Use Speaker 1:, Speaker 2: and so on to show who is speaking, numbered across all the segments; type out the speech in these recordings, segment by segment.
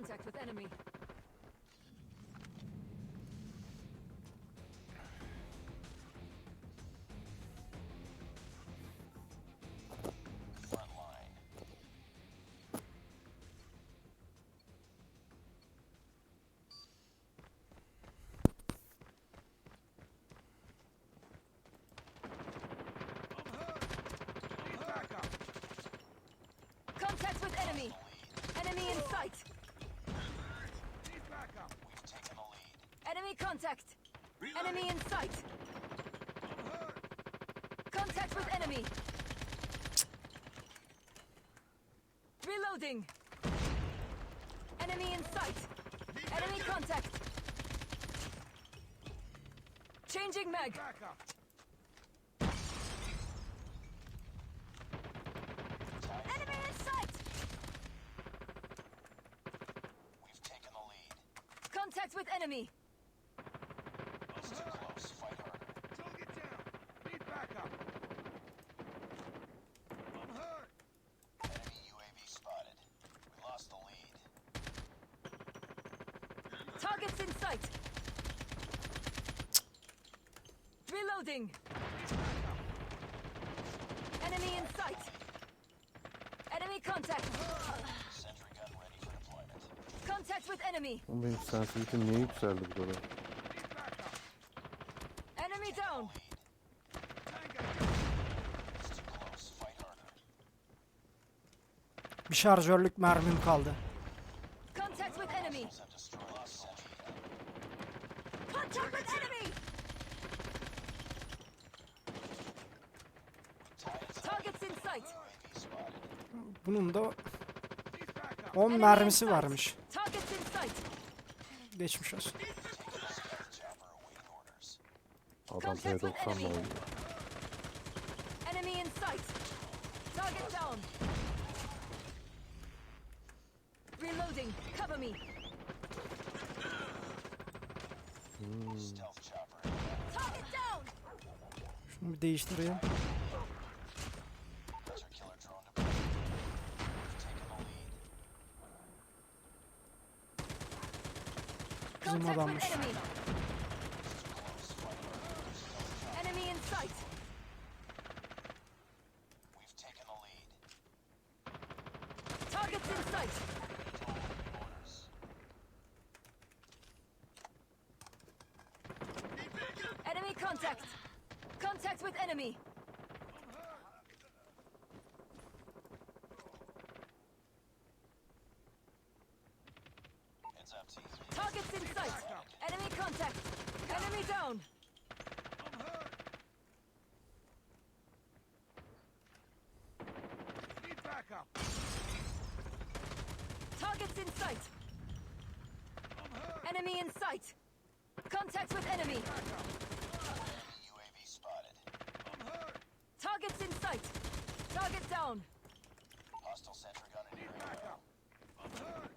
Speaker 1: Contact with enemy. Enemy. Enemy in sight. Contact. Enemy in sight. Contact with enemy. Reloading. Enemy in sight. Enemy contact. Changing mag. Enemy in sight.
Speaker 2: We've taken the lead.
Speaker 1: Contact with enemy. Reloading. Enemy in sight. Enemy contact.
Speaker 2: Sentry gun ready for deployment.
Speaker 1: Contact with enemy.
Speaker 3: Oğlum benim sensitivitim niye yükseldi bu kadar?
Speaker 1: Enemy down.
Speaker 4: Bir şarjörlük mermim kaldı.
Speaker 1: Contact with enemy.
Speaker 2: Have destroyed the sentry gun.
Speaker 1: Contact with enemy. Targets in sight.
Speaker 2: UAV spotted.
Speaker 4: Bunun da
Speaker 5: Need backup.
Speaker 4: 10
Speaker 1: Enemy in
Speaker 4: mermisi varmış. Geçmiş olsun.
Speaker 3: Adam
Speaker 1: Contact with
Speaker 3: P90'la
Speaker 1: enemy.
Speaker 3: oynuyor.
Speaker 1: Enemy in sight. Target down. Reloading. Cover me. Down.
Speaker 4: Şunu bir değiştireyim.
Speaker 1: Sight.
Speaker 2: Orders.
Speaker 1: Enemy contact. Contact with enemy.
Speaker 2: It's up to you.
Speaker 1: Targets in sight. Enemy contact. Enemy down.
Speaker 5: I'm hurt. Need backup.
Speaker 1: Targets in sight.
Speaker 5: I'm hurt.
Speaker 1: Enemy in sight. Contact with enemy.
Speaker 2: UAV spotted.
Speaker 5: I'm hurt.
Speaker 1: Targets in sight. Target down.
Speaker 2: Hostile sentry gun in
Speaker 5: Need
Speaker 2: area.
Speaker 5: backup. I'm hurt.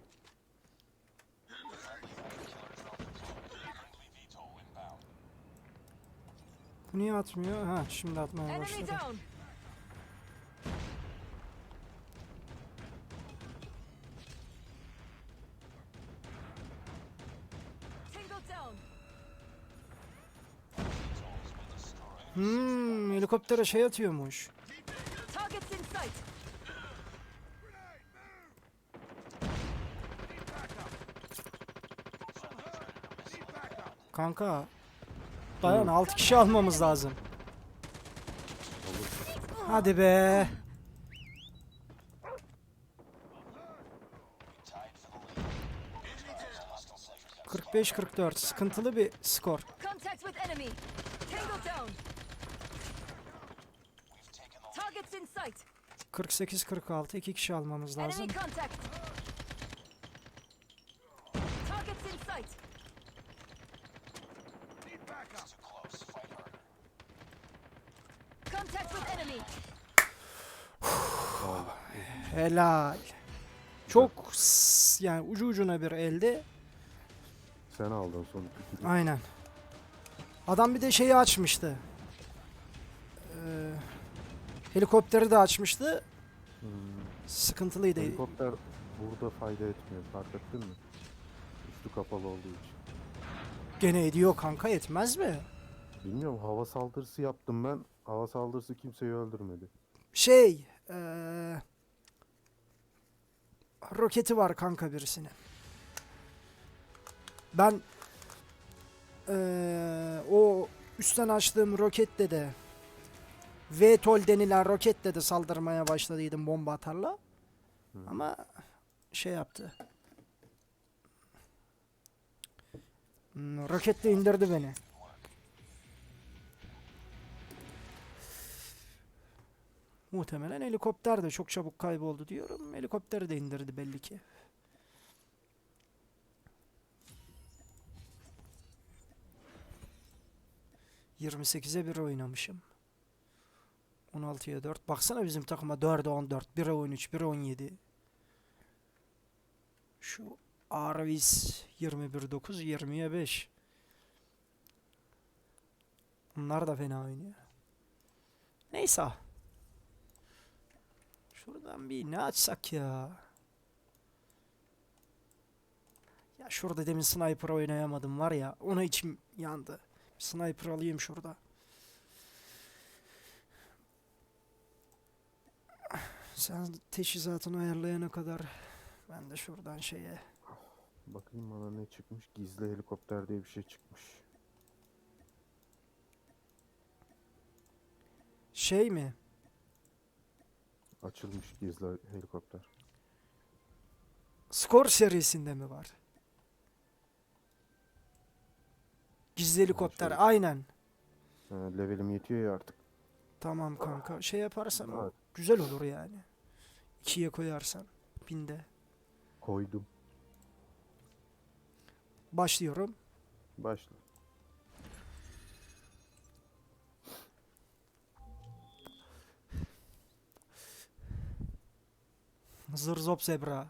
Speaker 2: Friendly hunter killer drone deployed. Friendly VTOL inbound.
Speaker 4: Bu niye atmıyor? Ha şimdi atmaya
Speaker 1: Enemy
Speaker 4: başladı. Helikoptere şey atıyormuş. Kanka. Dayan 6 kişi almamız lazım. Hadi be.
Speaker 2: Tied for the lead. Hostile sentry gun.
Speaker 4: 45-44 sıkıntılı bir skor.
Speaker 1: Contact with enemy. Tango down.
Speaker 2: We've taken the lead.
Speaker 1: Targets in sight.
Speaker 4: 48-46 2 kişi almamız lazım. Helal. Çok yani ucu ucuna bir elde.
Speaker 3: Sen aldın son iki.
Speaker 4: Aynen. Adam bir de şeyi açmıştı. Ee, helikopteri de açmıştı.
Speaker 3: Hmm.
Speaker 4: Sıkıntılıydı.
Speaker 3: Helikopter burada fayda etmiyor. Fark ettin mi? Üstü kapalı olduğu için.
Speaker 4: Gene ediyor kanka etmez mi?
Speaker 3: Bilmiyorum hava saldırısı yaptım ben. Hava saldırısı kimseyi öldürmedi.
Speaker 4: Şey, eee, roketi var kanka birisinin. Ben eee, o üstten açtığım roketle de VTOL denilen roketle de saldırmaya başladıydım bomba atarla. Ama şey yaptı. Hmm, Roketle indirdi beni. Muhtemelen helikopter de çok çabuk kayboldu diyorum. Helikopteri de indirdi belli ki. ...28'e 1 oynamışım. 16'ya 4. Baksana bizim takıma 4'e 14, 1'e 13, 1'e 17. Şu Arvis 21 9, 20'ye 5. Bunlar da fena oynuyor. Neyse. Şuradan bir ne açsak ya? Ya şurada demin sniper oynayamadım var ya. Ona içim yandı. Sniper alayım şurada. Sen teçhizatını ayarlayana kadar ben de şuradan şeye
Speaker 3: Bakayım bana ne çıkmış. Gizli helikopter diye bir şey çıkmış.
Speaker 4: şey mi?
Speaker 3: Açılmış gizli helikopter.
Speaker 4: Skor serisinde mi var? Gizli helikopter
Speaker 3: şöyle-
Speaker 4: aynen.
Speaker 3: Levelim yetiyor ya artık.
Speaker 4: Tamam kanka. Şey yaparsan o
Speaker 3: Evet.
Speaker 4: güzel olur yani. İkiye koyarsan binde.
Speaker 3: Koydum.
Speaker 4: Başlıyorum.
Speaker 3: Başla.
Speaker 4: Zırzop zebra.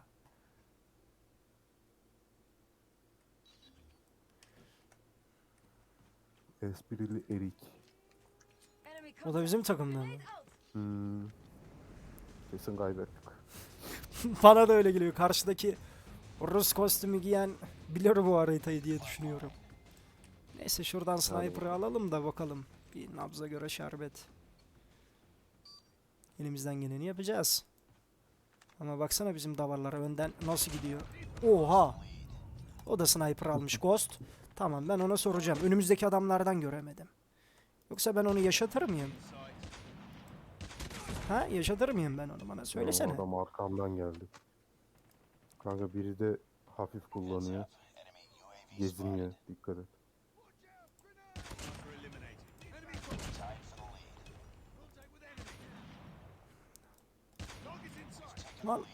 Speaker 3: Esprili erik.
Speaker 4: O da bizim takımdan mı?
Speaker 3: Hmm. Kesin kaybettik.
Speaker 4: Bana da öyle geliyor. Karşıdaki Rus kostümü giyen bilir bu haritayı diye düşünüyorum. Neyse şuradan sniper'ı alalım da bakalım. Bir nabza göre şerbet. Elimizden geleni yapacağız. Ama baksana bizim davarlara önden nasıl gidiyor. Oha! O da sniper almış Ghost. Tamam ben ona soracağım. Önümüzdeki adamlardan göremedim. Yoksa ben onu yaşatır mıyım? Ha yaşatır mıyım ben onu bana söylesene.
Speaker 3: Ya, Adam arkamdan geldi. Kanka biri de hafif kullanıyor. Geziniyor. Dikkat et.
Speaker 4: Lan.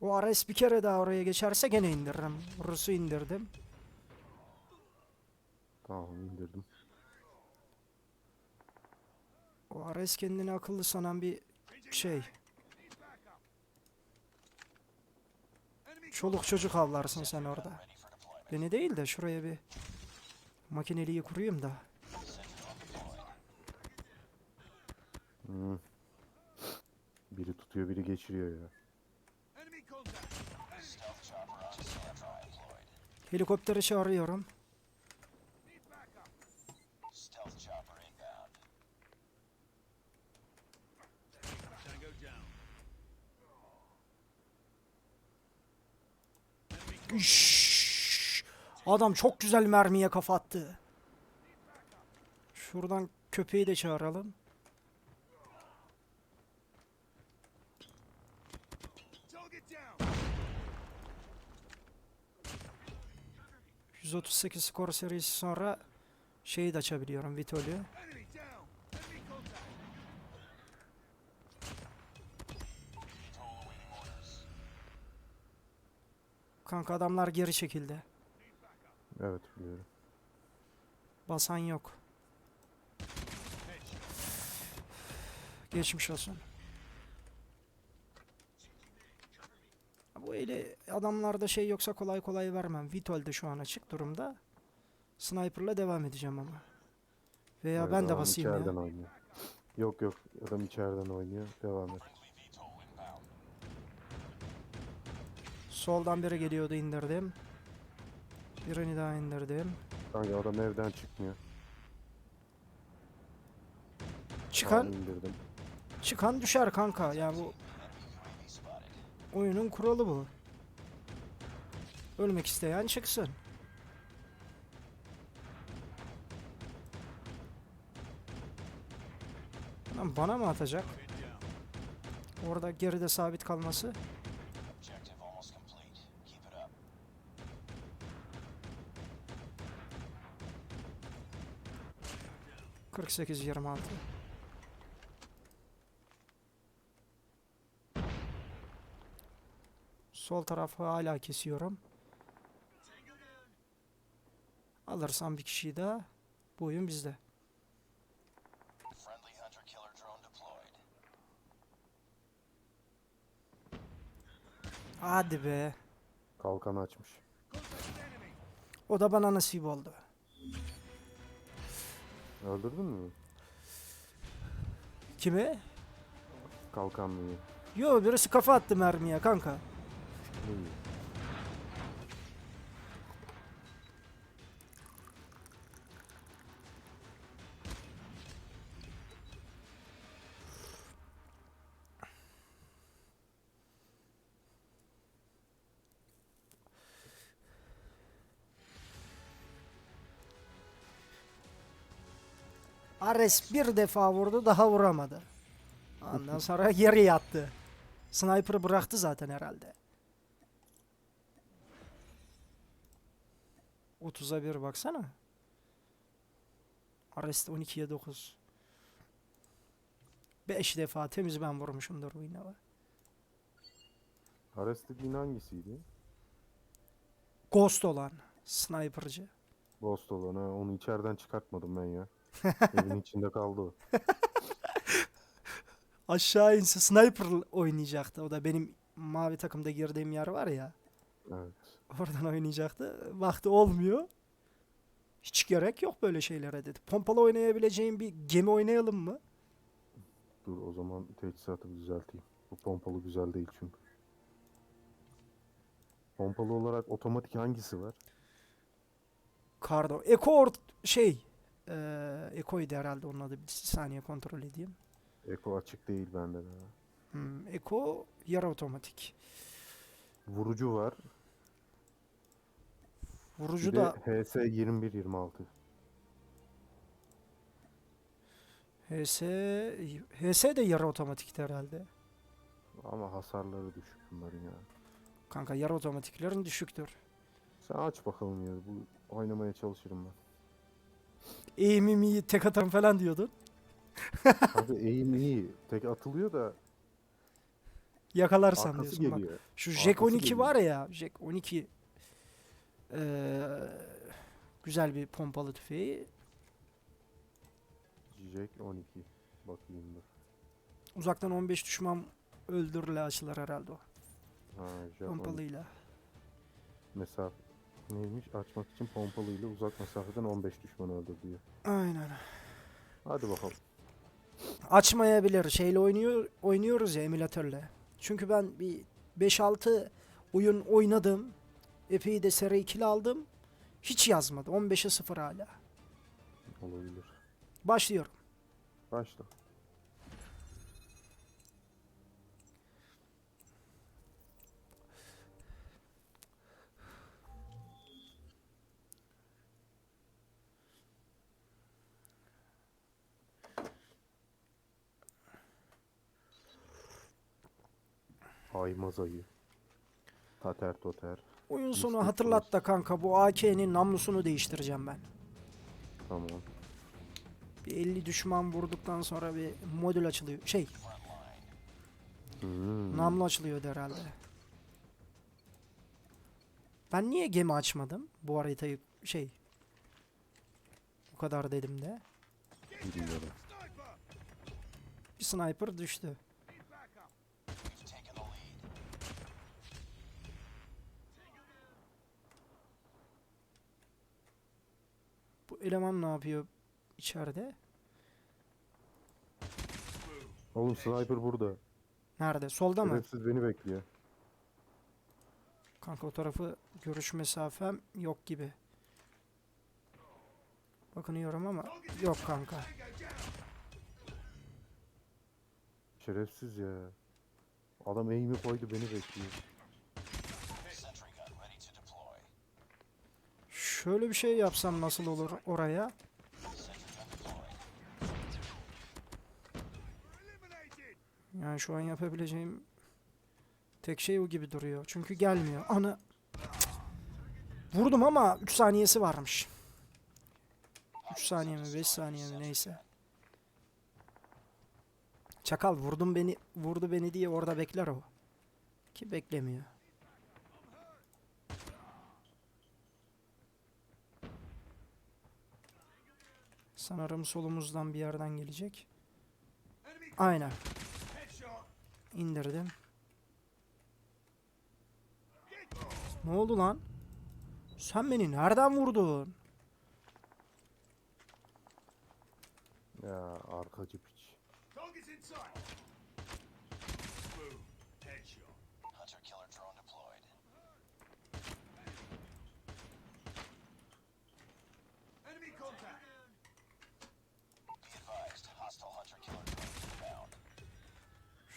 Speaker 4: O Ares bir kere daha oraya geçerse gene indiririm. Rus'u indirdim.
Speaker 3: Tamam indirdim.
Speaker 4: O Ares kendini akıllı sanan bir şey. Çoluk çocuk avlarsın sen orada. Beni değil de şuraya bir makineliği kurayım da.
Speaker 3: Hmm. Biri tutuyor biri geçiriyor ya.
Speaker 4: Helikopteri çağırıyorum. Şşş! Adam çok güzel mermiye kafa attı. Şuradan köpeği de çağıralım. ...138 skor serisi sonra... ...şeyi de açabiliyorum Vitol'ü. Kanka adamlar geri çekildi.
Speaker 3: Evet biliyorum.
Speaker 4: Basan yok. Geçmiş olsun. Bu eli adamlarda şey yoksa kolay kolay vermem. Vitol de şu an açık durumda. Sniper'la devam edeceğim ama. Veya
Speaker 3: Evet,
Speaker 4: ben de basayım ya.
Speaker 3: oynuyor. Yok yok adam içeriden oynuyor. Devam et.
Speaker 4: Soldan biri geliyordu indirdim. Birini daha indirdim.
Speaker 3: Kanka adam evden çıkmıyor.
Speaker 4: Çıkan
Speaker 3: Tamam, indirdim.
Speaker 4: çıkan düşer kanka. Yani bu oyunun kuralı bu. Ölmek isteyen çıksın. Lan bana mı atacak? Orada geride sabit kalması. 48 26. Sol tarafı hala kesiyorum. Alırsam bir kişiyi daha bu oyun bizde. Hadi be.
Speaker 3: Kalkanı açmış.
Speaker 4: O da bana nasip oldu.
Speaker 3: Öldürdün mü?
Speaker 4: Kimi?
Speaker 3: Kalkanlıyı.
Speaker 4: Yo birisi kafa attı mermiye kanka.
Speaker 3: İyi.
Speaker 4: Ares bir defa vurdu daha vuramadı. Ondan sonra geri yattı. Sniper'ı bıraktı zaten herhalde. 30'a 1 baksana. Ares de 12'ye 9. 5 defa temiz ben vurmuşumdur bu inava.
Speaker 3: Ares dediğin hangisiydi?
Speaker 4: Ghost olan sniper'cı.
Speaker 3: Ghost olan ha. Onu içeriden çıkartmadım ben ya. Evin içinde kaldı o.
Speaker 4: Aşağı inse sniper oynayacaktı. O da benim mavi takımda girdiğim yer var ya.
Speaker 3: Evet.
Speaker 4: Oradan oynayacaktı. Baktı olmuyor. Hiç gerek yok böyle şeylere dedi. Pompalı oynayabileceğim bir gemi oynayalım mı?
Speaker 3: Dur o zaman teçhizatı bir düzelteyim. Bu pompalı güzel değil çünkü. Pompalı olarak otomatik hangisi var?
Speaker 4: Kardo. Eko or şey. Eee Eko'ydu herhalde onun adı. Bir saniye kontrol edeyim.
Speaker 3: Eko açık değil bende de.
Speaker 4: Hmm, Eko yarı otomatik.
Speaker 3: Vurucu var.
Speaker 4: Vurucu
Speaker 3: Bir
Speaker 4: da
Speaker 3: HS 2126.
Speaker 4: HS HS de yarı otomatikti herhalde.
Speaker 3: Ama hasarları düşük bunların ya.
Speaker 4: Kanka yarı otomatiklerin düşüktür.
Speaker 3: Sen aç bakalım ya. Bu oynamaya çalışırım ben.
Speaker 4: Eğimim iyi tek atarım falan diyordun.
Speaker 3: Abi eğim iyi. Tek atılıyor da
Speaker 4: Yakalarsam
Speaker 3: arkası
Speaker 4: diyorsun bak.
Speaker 3: geliyor.
Speaker 4: Şu
Speaker 3: Arkası
Speaker 4: Jack 12
Speaker 3: geliyor.
Speaker 4: var ya, Jack 12 eee, güzel bir pompalı tüfeği.
Speaker 3: Jack 12. Bakayım dur.
Speaker 4: Uzaktan 15 düşman öldürüle açılır herhalde o.
Speaker 3: Ha, Jack 12.
Speaker 4: Pompalıyla.
Speaker 3: Mesaf neymiş? Açmak için pompalıyla uzak mesafeden 15 düşman öldür diyor.
Speaker 4: Aynen.
Speaker 3: Hadi bakalım.
Speaker 4: Açmayabilir. Şeyle oynuyor oynuyoruz ya emülatörle. Çünkü ben bir 5-6 oyun oynadım. Epey de seri 2'li aldım. Hiç yazmadı. 15'e 0 hala.
Speaker 3: Olabilir.
Speaker 4: Başlıyorum.
Speaker 3: Başla. Aymaz ayı. Tater toter.
Speaker 4: Oyun sonu hatırlat da kanka bu AK'nin namlusunu değiştireceğim ben.
Speaker 3: Tamam.
Speaker 4: Bir 50 düşman vurduktan sonra bir modül açılıyor. Şey,
Speaker 3: Hmm.
Speaker 4: namlu açılıyor herhalde. Ben niye gemi açmadım? Bu haritayı şey. O kadar dedim de.
Speaker 3: Bilmiyorum.
Speaker 4: Bir sniper düştü. Eleman ne yapıyor içeride?
Speaker 3: Oğlum sniper burada.
Speaker 4: Nerede? Solda mı?
Speaker 3: Şerefsiz beni bekliyor.
Speaker 4: Kanka o tarafı görüş mesafem yok gibi. Bakınıyorum ama yok kanka.
Speaker 3: Şerefsiz ya. Adam eğimi koydu beni bekliyor.
Speaker 2: Sentry gun ready to deploy.
Speaker 4: Şöyle bir şey yapsam nasıl olur oraya? Yani şu an yapabileceğim tek şey o gibi duruyor. Çünkü gelmiyor. Ana. Vurdum ama 3 saniyesi varmış. 3 saniye mi 5 saniye mi neyse. Çakal vurdum beni vurdu beni diye orada bekler o. Ki beklemiyor. Sanırım solumuzdan bir yerden gelecek. Aynen. İndirdim. Ne oldu lan? Sen beni nereden vurdun?
Speaker 3: Ya arkacı piç.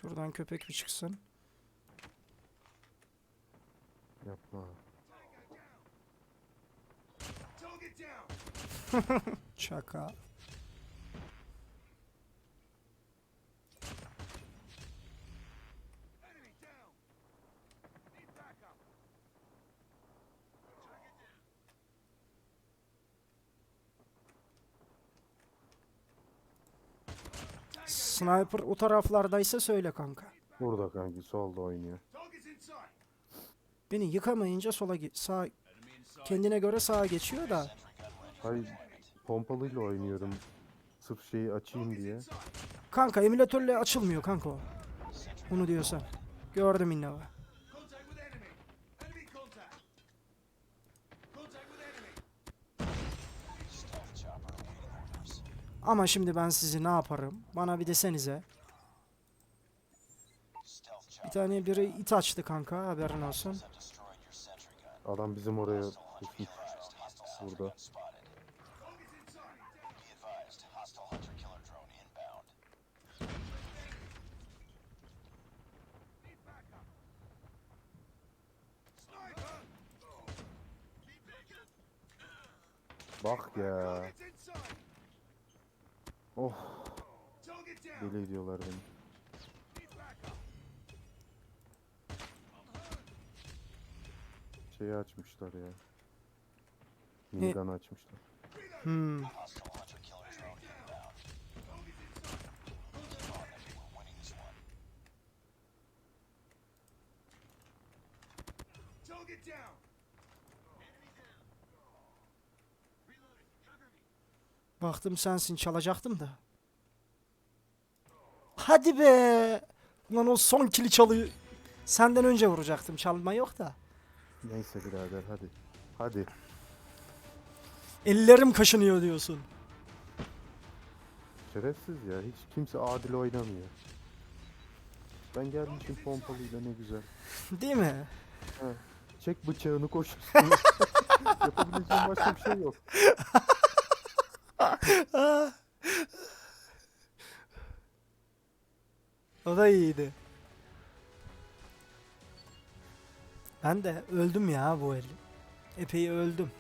Speaker 4: Şuradan köpek bir çıksın.
Speaker 3: Yapma.
Speaker 4: Çaka. Sniper o taraflardaysa söyle kanka.
Speaker 3: Burada kanki solda oynuyor.
Speaker 4: Beni yıkamayınca sola ge- sağ kendine göre sağa geçiyor da.
Speaker 3: Hayır pompalıyla oynuyorum. Sırf şeyi açayım diye.
Speaker 4: Kanka emülatörle açılmıyor kanka o. Onu diyorsan. Gördüm innova.
Speaker 5: Contact with enemy. Enemy contact. Contact with enemy.
Speaker 2: Stealth chopper awaiting orders.
Speaker 4: Ama şimdi ben sizi ne yaparım? Bana bir desenize. Bir tane biri it açtı kanka haberin olsun.
Speaker 3: Adam bizim oraya Burada.
Speaker 2: gun spotted.
Speaker 3: Oh
Speaker 5: down.
Speaker 3: deli ediyorlar beni. Şeyi açmışlar ya. Minigun açmışlar.
Speaker 4: Hmm.
Speaker 2: Hostile hunter
Speaker 4: Baktım sensin çalacaktım da. Hadi be. Lan o son kili çalıyor. Senden önce vuracaktım. Çalma yok da.
Speaker 3: Neyse birader hadi. Hadi.
Speaker 4: Ellerim kaşınıyor diyorsun.
Speaker 3: Şerefsiz ya. Hiç kimse adil oynamıyor. Ben gelmişim pompalıyla ne güzel.
Speaker 4: Değil mi?
Speaker 3: Çek bıçağını koş üstüne. Yapabileceğim başka bir şey yok.
Speaker 4: O da iyiydi. Ben de öldüm ya bu el. Epey öldüm.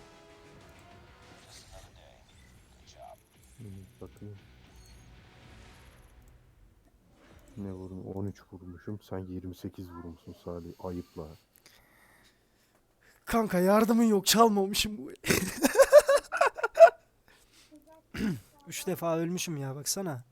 Speaker 3: Hmm, Bakayım. Ne vurdum? 13 vurmuşum. Sen 28 vurmuşsun Salih. Ayıpla.
Speaker 4: Kanka yardımın yok çalmamışım bu el. Üç defa ölmüşüm ya baksana.